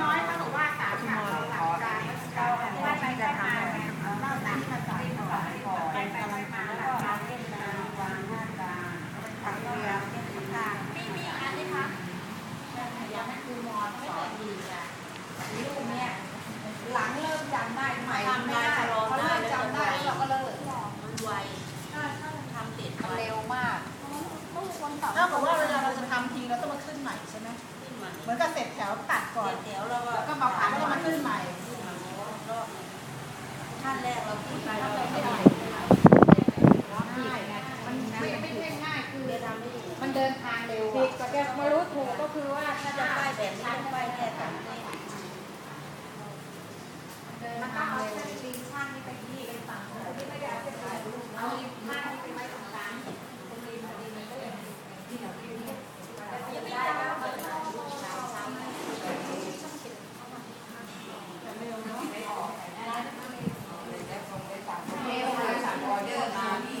น้อยเขาบอกว่าสามค่ะ มาผ่านแล้วมาขึ้นใหม่ขั้นแรกเราพูดไปเราไม่ได้ง่ายมันไม่ไม่ใช่ง่ายคือเรียนทำไม่ดีมันเดินทางเร็วผิดก็จะมารู้ถูกก็คือว่าถ้าจะป้ายแบบนี้ต้องป้ายแค่สามเส้นเดินมันทาต้องงเอาเร็วเส้นลิงช่างนี่ไปยี่ไปฝั่งที่ไม่ได้เอาเส้นถ่ายรูป เอาลิฟต์ข้างนี้ไปไว้ตรงกลางตรงริมตรงริมมันก็เลยที่เราที่นี่ ยังไม่ได้แล้วมันต้องสามสามเร็วเลยสั่งออเดอร์มาพี่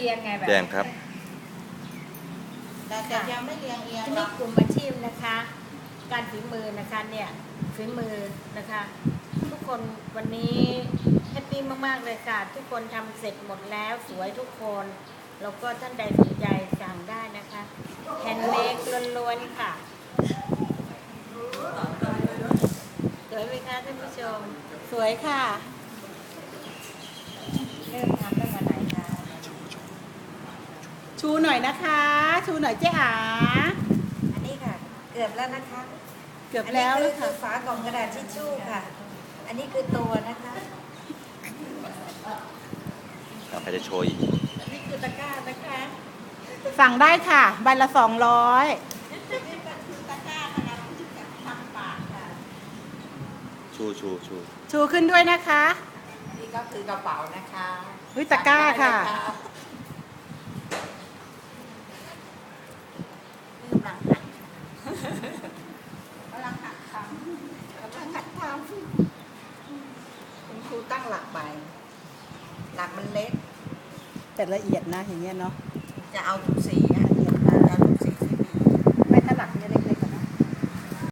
เรียงไงแบบแจ้งครับแต่แต่ยังไม่เรียงเอียงทีหรนี้อกกลุ่มอาชีพนะคะ การฝีมือนะคะเนี่ยฝีมือนะคะ ทุกคนวันนี้แฮปปี้มากๆเลยค่ะทุกคนทำเสร็จหมดแล้วสวยทุกคนแล้วก็ท่านใดสนใจสั่งได้นะคะแฮนด์เมดล้วนๆค่ะสวยไหมคะท่านผู้ชม สวยค่ะเริ่มทำตั้งแต่ไหนคะ ชูหน่อยนะคะ ชูหน่อยเจ๊อาอันนี้ค่ะ เกือบแล้วนะคะ เกือบแล้วอันแล้นี้วคืค่ะ อฝากล่องกระดาษทิชชู่ค่ะ อันนี้คือตัวนะคะเอาใครจะโชว์อีก อันนี้คือตะกร้านะคะ สั่งได้ค่ะ ใบละสองร้อยนี่ก็คือตะกร้าขนาดที่จะทำปากค่ะชูชูชูชูขึ้นด้วยนะคะ นี่ก็คือกระเป๋านะคะ เฮ้ยตะกร้าค่ะนี่กำลังหัดกำลังหัดทำกำลังหัดทำคุณครู ตั้งหลักไป หลักมันเล็ก แต่ละเอียดนะอย่างเงี้ยเนาะ จะเอาทุกสีอะ